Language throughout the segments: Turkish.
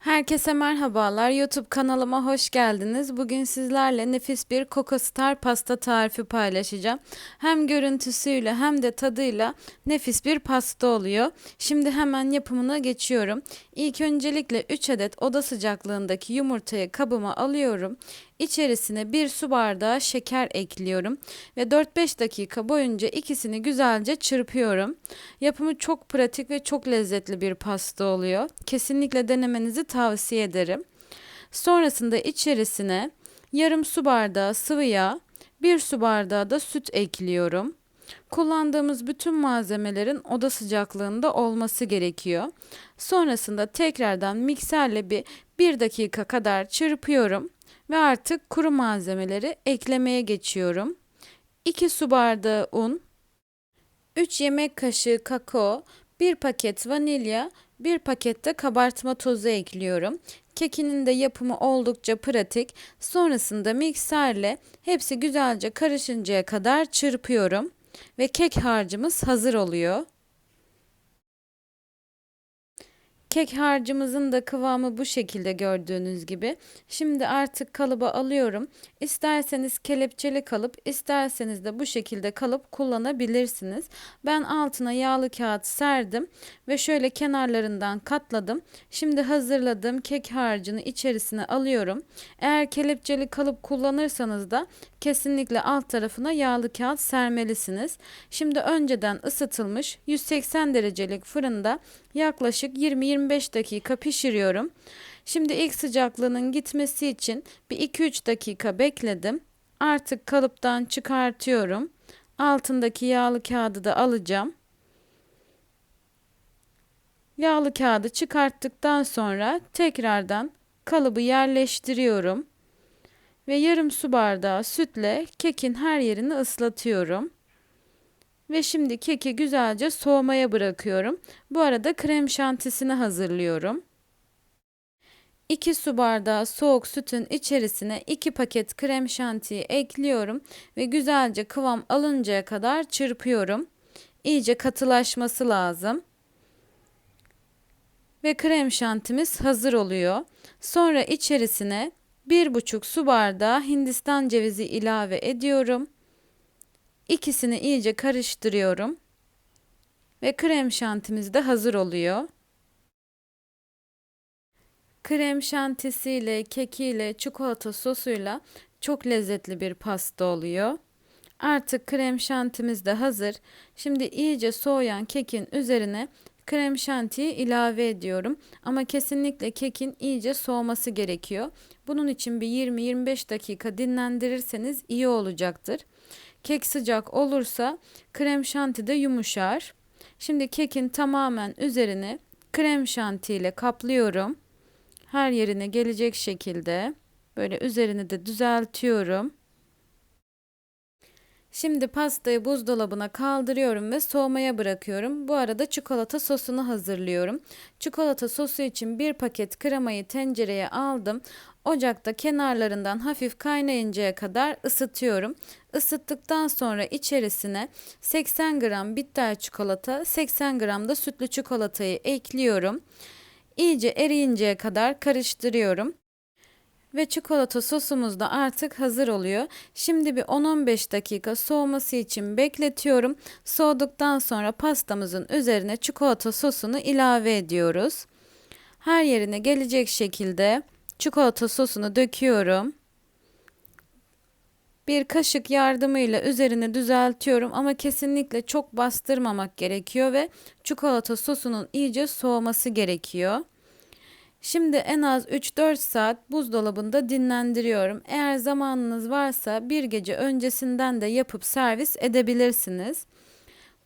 Herkese merhabalar. YouTube kanalıma hoş geldiniz. Bugün sizlerle nefis bir Coco Star pasta tarifi paylaşacağım. Hem görüntüsüyle hem de tadıyla nefis bir pasta oluyor. Şimdi hemen yapımına geçiyorum. İlk öncelikle 3 adet oda sıcaklığındaki yumurtayı kabıma alıyorum. İçerisine 1 su bardağı şeker ekliyorum ve 4-5 dakika boyunca ikisini güzelce çırpıyorum. Yapımı çok pratik ve çok lezzetli bir pasta oluyor. Kesinlikle denemenizi tavsiye ederim. Sonrasında içerisine yarım su bardağı sıvı yağ, 1 su bardağı da süt ekliyorum. Kullandığımız bütün malzemelerin oda sıcaklığında olması gerekiyor. Sonrasında tekrardan mikserle bir 1 dakika kadar çırpıyorum ve artık kuru malzemeleri eklemeye geçiyorum. 2 su bardağı un, 3 yemek kaşığı kakao, 1 paket vanilya, 1 paket de kabartma tozu ekliyorum. Kekinin de yapımı oldukça pratik. Sonrasında mikserle hepsi güzelce karışıncaya kadar çırpıyorum ve kek harcımız hazır oluyor. Kek harcımızın da kıvamı bu şekilde gördüğünüz gibi. Şimdi artık kalıba alıyorum. İsterseniz kelepçeli kalıp, isterseniz de bu şekilde kalıp kullanabilirsiniz. Ben altına yağlı kağıt serdim ve şöyle kenarlarından katladım. Şimdi hazırladığım kek harcını içerisine alıyorum. Eğer kelepçeli kalıp kullanırsanız da kesinlikle alt tarafına yağlı kağıt sermelisiniz. Şimdi önceden ısıtılmış 180 derecelik fırında yaklaşık 20-25 dakika pişiriyorum. Şimdi ilk sıcaklığının gitmesi için bir 2-3 dakika bekledim. Artık kalıptan çıkartıyorum. Altındaki yağlı kağıdı da alacağım. Yağlı kağıdı çıkarttıktan sonra tekrardan kalıbı yerleştiriyorum ve yarım su bardağı sütle kekin her yerini ıslatıyorum. Ve şimdi keki güzelce soğumaya bırakıyorum. Bu arada krem şantisini hazırlıyorum. 2 su bardağı soğuk sütün içerisine 2 paket krem şantiyi ekliyorum ve güzelce kıvam alıncaya kadar çırpıyorum. İyice katılaşması lazım. Ve krem şantimiz hazır oluyor. Sonra içerisine 1,5 su bardağı Hindistan cevizi ilave ediyorum. İkisini iyice karıştırıyorum. Ve krem şantimiz de hazır oluyor. Krem şantisiyle, kekiyle, çikolata sosuyla çok lezzetli bir pasta oluyor. Artık krem şantimiz de hazır. Şimdi iyice soğuyan kekin üzerine krem şantiyi ilave ediyorum. Ama kesinlikle kekin iyice soğuması gerekiyor. Bunun için bir 20-25 dakika dinlendirirseniz iyi olacaktır. Kek sıcak olursa krem şanti de yumuşar. Şimdi kekin tamamen üzerine krem şanti ile kaplıyorum. Her yerine gelecek şekilde böyle üzerini de düzeltiyorum. Şimdi pastayı buzdolabına kaldırıyorum ve soğumaya bırakıyorum. Bu arada çikolata sosunu hazırlıyorum. Çikolata sosu için bir paket kremayı tencereye aldım. Ocakta kenarlarından hafif kaynayıncaya kadar ısıtıyorum. Isıttıktan sonra içerisine 80 gram bitter çikolata, 80 gram da sütlü çikolatayı ekliyorum. İyice eriyinceye kadar karıştırıyorum. Ve çikolata sosumuz da artık hazır oluyor. Şimdi bir 10-15 dakika soğuması için bekletiyorum. Soğuduktan sonra pastamızın üzerine çikolata sosunu ilave ediyoruz. Her yerine gelecek şekilde çikolata sosunu döküyorum. Bir kaşık yardımıyla üzerine düzeltiyorum ama kesinlikle çok bastırmamak gerekiyor ve çikolata sosunun iyice soğuması gerekiyor. Şimdi en az 3-4 saat buzdolabında dinlendiriyorum. Eğer zamanınız varsa bir gece öncesinden de yapıp servis edebilirsiniz.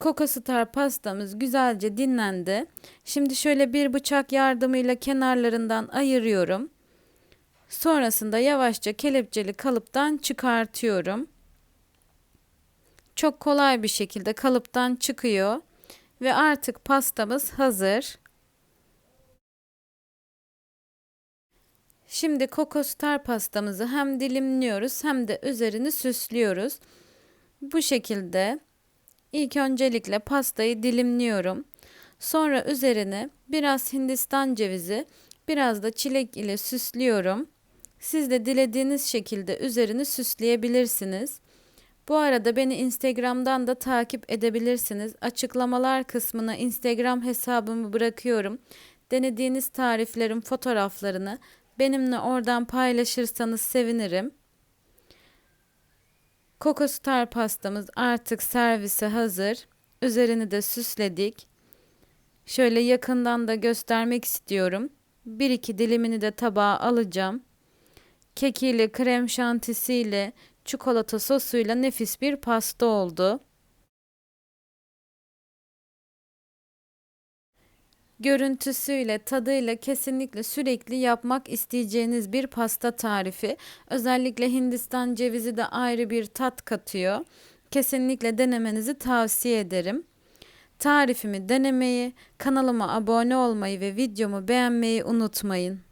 Coco Star pastamız güzelce dinlendi. Şimdi şöyle bir bıçak yardımıyla kenarlarından ayırıyorum. Sonrasında yavaşça kelepçeli kalıptan çıkartıyorum. Çok kolay bir şekilde kalıptan çıkıyor ve artık pastamız hazır. Şimdi Coco Star pastamızı hem dilimliyoruz hem de üzerini süslüyoruz. Bu şekilde ilk öncelikle pastayı dilimliyorum. Sonra üzerine biraz hindistan cevizi Biraz da çilek ile süslüyorum. Siz de dilediğiniz şekilde üzerini süsleyebilirsiniz. Bu arada beni Instagram'dan da takip edebilirsiniz. Açıklamalar kısmına Instagram hesabımı bırakıyorum. Denediğiniz tariflerin fotoğraflarını benimle oradan paylaşırsanız sevinirim. Coco Star pastamız artık servise hazır. Üzerini de süsledik. Şöyle yakından da göstermek istiyorum. Bir iki dilimini de tabağa alacağım. Kekiyle, krem şantisiyle, çikolata sosuyla nefis bir pasta oldu. Görüntüsüyle, tadıyla kesinlikle sürekli yapmak isteyeceğiniz bir pasta tarifi. Özellikle Hindistan cevizi de ayrı bir tat katıyor. Kesinlikle denemenizi tavsiye ederim. Tarifimi denemeyi, kanalıma abone olmayı ve videomu beğenmeyi unutmayın.